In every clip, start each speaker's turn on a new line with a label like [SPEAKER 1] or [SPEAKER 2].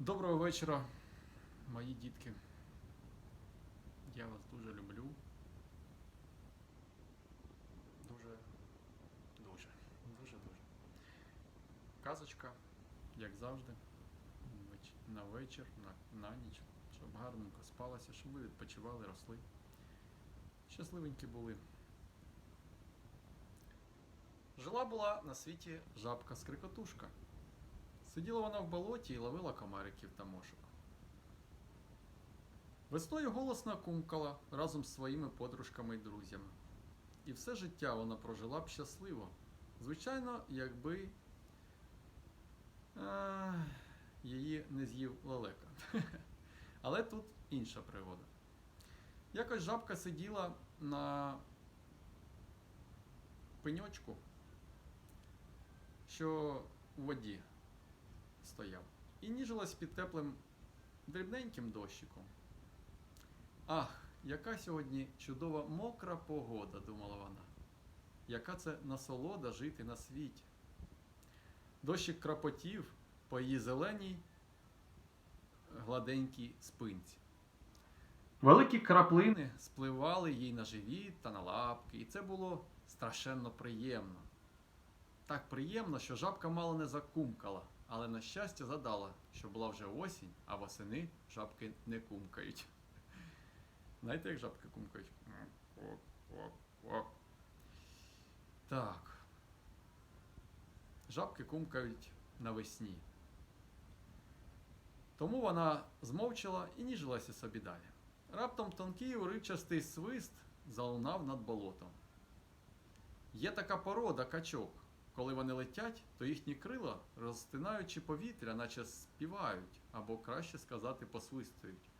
[SPEAKER 1] Доброго вечора, мої дітки. Я вас дуже люблю. Дуже, дуже, дуже, дуже. Казочка, як завжди, на вечір, на, на ніч, щоб гарненько спалося, щоб ви відпочивали, росли. Щасливенькі були. Жила була на світі жабка-скрикотушка. Сиділа вона в болоті і ловила комариків та мошок. Весною голосно кумкала разом з своїми подружками й друзями. І все життя вона прожила б щасливо. Звичайно, якби е, її не з'їв лелека. Але тут інша пригода. Якось жабка сиділа на пеньочку, що у воді стояв, і ніжилась під теплим дрібненьким дощиком. Ах, яка сьогодні чудова мокра погода, думала вона. Яка це насолода жити на світі. Дощик крапотів по її зеленій гладенькій спинці. Великі краплини спливали їй на живіт та на лапки, і це було страшенно приємно. Так приємно, що жабка мало не закумкала, але на щастя задала, що була вже осінь, а восени жабки не кумкають. Знаєте, як жабки кумкають? Так. Жабки кумкають навесні. Тому вона змовчала і ніжилася собі далі. Раптом тонкий уривчастий свист залунав над болотом. Є така порода качок. Коли вони летять, то їхні крила, розтинаючи повітря, наче співають, або краще сказати, посвистують.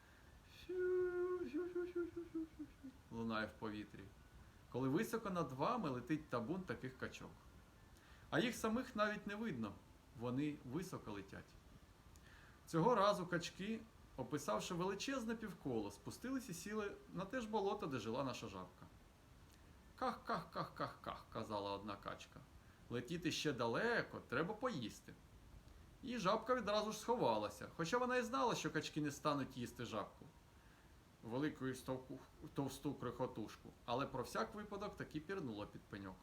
[SPEAKER 1] Лунає в повітрі. Коли високо над вами летить табун таких качок. А їх самих навіть не видно, вони високо летять. Цього разу качки, описавши величезне півколо, спустились і сіли на те ж болото, де жила наша жабка. Ках, ках, ках, ках, ках, казала одна качка. Летіти ще далеко, треба поїсти. І жабка відразу ж сховалася, хоча вона і знала, що качки не стануть їсти жабку. Велику стовку, товсту крихотушку, але про всяк випадок таки пірнула під пеньок.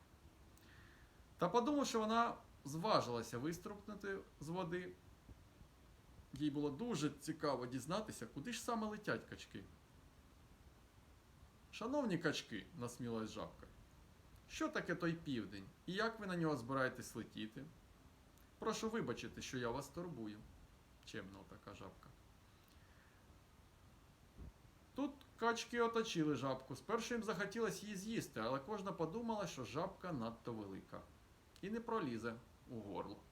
[SPEAKER 1] Та подумав, що вона зважилася виструпнути з води. Їй було дуже цікаво дізнатися, куди ж саме летять качки. Шановні качки, насмілась жабка, що таке той південь і як ви на нього збираєтесь летіти? Прошу вибачити, що я вас турбую. Чемно така жабка. Тут качки оточили жабку. Спершу їм захотілося її з'їсти, але кожна подумала, що жабка надто велика і не пролізе у горло.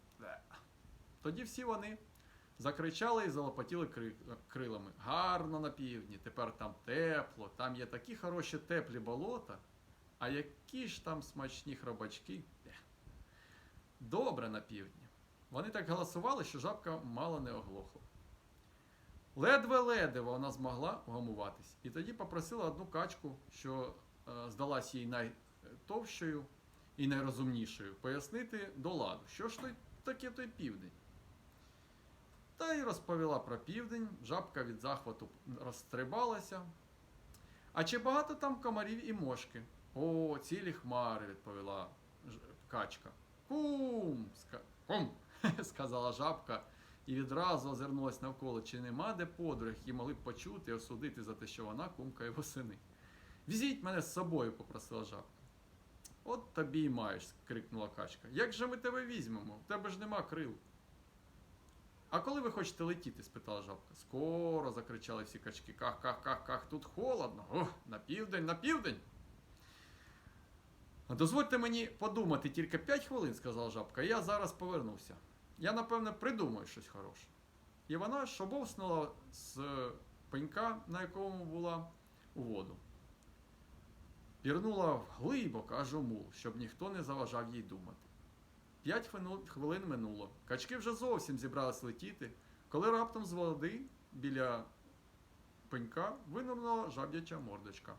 [SPEAKER 1] Тоді всі вони закричали і залопотіли кри- крилами. Гарно на півдні, тепер там тепло, там є такі хороші теплі болота, а які ж там смачні хробачки. Добре на півдні. Вони так голосували, що жабка мало не оглохла. Ледве-ледве вона змогла вгамуватись. І тоді попросила одну качку, що е, здалась їй найтовщою і найрозумнішою, пояснити до ладу, що ж таке той південь. Та й розповіла про південь, жабка від захвату розстрибалася. А чи багато там комарів і мошки? О, цілі хмари, відповіла качка. Кум! Кум! сказала жабка і відразу озирнулась навколо, чи нема де подруг, які могли б почути і осудити за те, що вона кумкає восени. Візіть мене з собою, попросила жабка. От тобі й маєш, крикнула качка. Як же ми тебе візьмемо? У тебе ж нема крил. А коли ви хочете летіти? спитала жабка. Скоро, закричали всі качки. Ках, ках, ках, ках, тут холодно. О, на південь, на південь. «А Дозвольте мені подумати тільки 5 хвилин, сказала жабка, я зараз повернуся. Я, напевне, придумаю щось хороше. І вона шобовснула з пенька, на якому була у воду. Пірнула глибоко, аж у мул, щоб ніхто не заважав їй думати. П'ять хвилин минуло. Качки вже зовсім зібрались летіти, коли раптом з води біля пенька винирнула жаб'яча мордочка.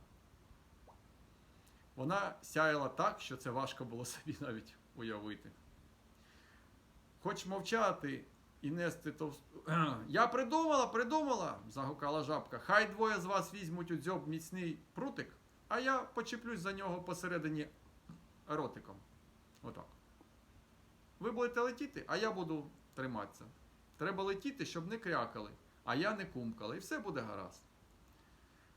[SPEAKER 1] Вона сяяла так, що це важко було собі навіть уявити. Хоч мовчати і нести товсту. Я придумала, придумала, загукала жабка. Хай двоє з вас візьмуть у дзьоб міцний прутик, а я почеплюсь за нього посередині ротиком. Отак. Ви будете летіти, а я буду триматися. Треба летіти, щоб не крякали, а я не кумкала, і все буде гаразд.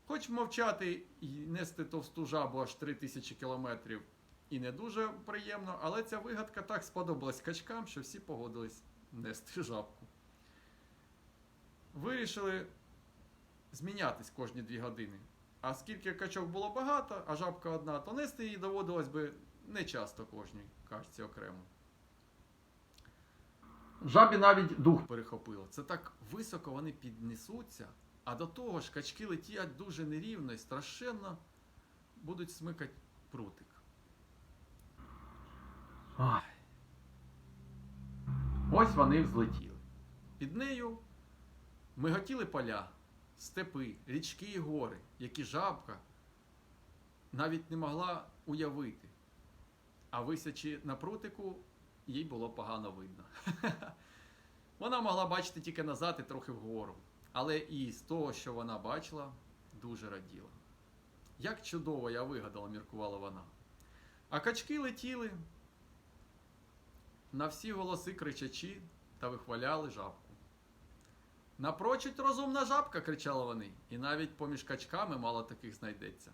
[SPEAKER 1] Хоч мовчати і нести товсту жабу аж 3000 кілометрів і не дуже приємно, але ця вигадка так сподобалась качкам, що всі погодились нести жабку. Вирішили змінятись кожні дві години. А скільки качок було багато, а жабка одна, то нести її доводилось би не часто кожній качці окремо. Жабі навіть дух перехопило. Це так високо вони піднесуться, а до того ж качки летять дуже нерівно і страшенно будуть смикати прутик. Ой. Ось вони взлетіли. Під нею миготіли поля, степи, річки і гори, які жабка навіть не могла уявити. А висячи на прутику, їй було погано видно. Вона могла бачити тільки назад і трохи вгору. Але і з того, що вона бачила, дуже раділа. Як чудово я вигадала, міркувала вона. А качки летіли на всі голоси кричачі та вихваляли жабку. Напрочуть розумна жабка, кричали вони, і навіть поміж качками мало таких знайдеться.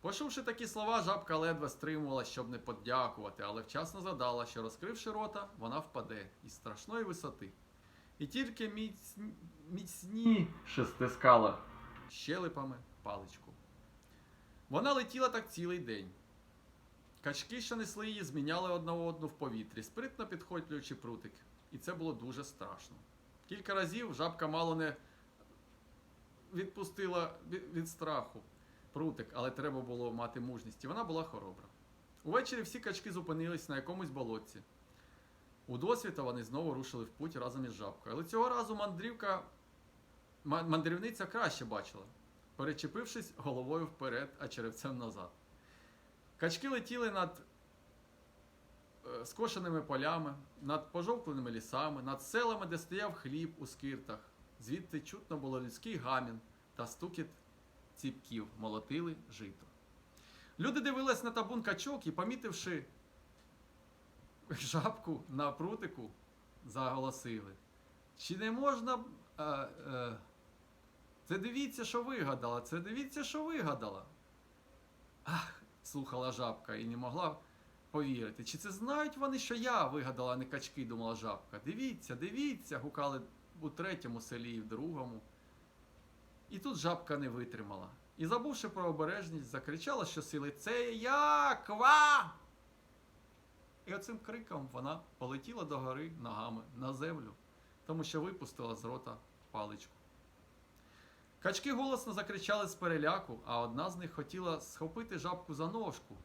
[SPEAKER 1] Почувши такі слова, жабка ледве стримувала, щоб не подякувати, але вчасно задала, що розкривши рота, вона впаде із страшної висоти. І тільки міць... міцніше стискала щелепами паличку. Вона летіла так цілий день. Качки, що несли її, зміняли одна одну в повітрі, спритно підхоплюючи прутик. І це було дуже страшно. Кілька разів жабка мало не відпустила від від страху прутик, але треба було мати мужність. І вона була хоробра. Увечері всі качки зупинились на якомусь болотці. У досвіта вони знову рушили в путь разом із жабкою. Але цього разу мандрівка, мандрівниця краще бачила, перечепившись головою вперед, а черевцем назад. Качки летіли над е, скошеними полями, над пожовкленими лісами, над селами, де стояв хліб у скиртах. Звідти чутно було людський гамін та стукіт ціпків, молотили жито. Люди дивились на табун качок і, помітивши жабку на прутику, заголосили. Чи не можна. Е, е, це дивіться, що вигадала, це дивіться, що вигадала. Ах, слухала жабка і не могла повірити. Чи це знають вони, що я вигадала, а не качки, думала жабка. Дивіться, дивіться, гукали у третьому селі і в другому. І тут жабка не витримала. І, забувши про обережність, закричала щосили Це я, ква! І оцим криком вона полетіла до гори ногами на землю, тому що випустила з рота паличку. Качки голосно закричали з переляку, а одна з них хотіла схопити жабку за ножку,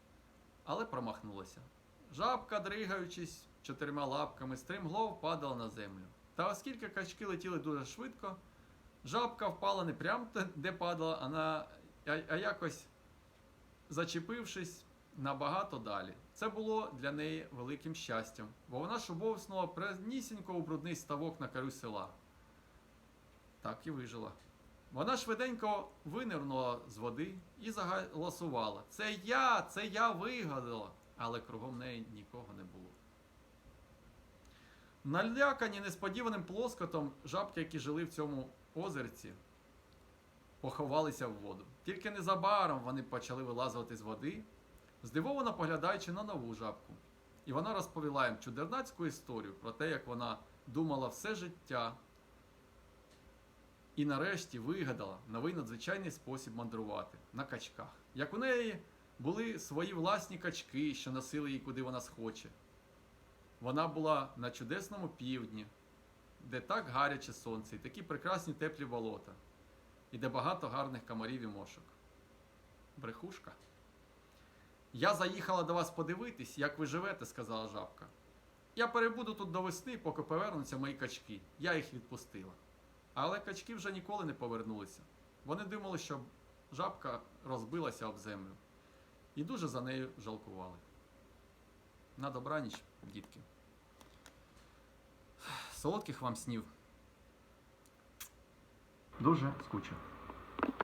[SPEAKER 1] але промахнулася. Жабка, дригаючись чотирма лапками, стримглов падала на землю. Та оскільки качки летіли дуже швидко, жабка впала не прямо де падала, а, на, а якось зачепившись набагато далі. Це було для неї великим щастям, бо вона шубовснула прямісінько у брудний ставок на краю села. Так і вижила. Вона швиденько винирнула з води і заголосувала. Це я, це я вигадала, але кругом неї нікого не було. Налякані несподіваним плоскотом жабки, які жили в цьому озерці, поховалися в воду. Тільки незабаром вони почали вилазити з води, здивовано поглядаючи на нову жабку. І вона розповіла їм чудернацьку історію про те, як вона думала все життя і нарешті вигадала новий надзвичайний спосіб мандрувати на качках. Як у неї були свої власні качки, що носили її куди вона схоче. Вона була на чудесному півдні, де так гаряче сонце і такі прекрасні теплі болота, і де багато гарних комарів і мошок. Брехушка. Я заїхала до вас подивитись, як ви живете, сказала жабка. Я перебуду тут до весни, поки повернуться мої качки. Я їх відпустила. Але качки вже ніколи не повернулися. Вони думали, що жабка розбилася об землю. І дуже за нею жалкували. На добраніч, дітки. Солодких вам снів. Дуже скучив.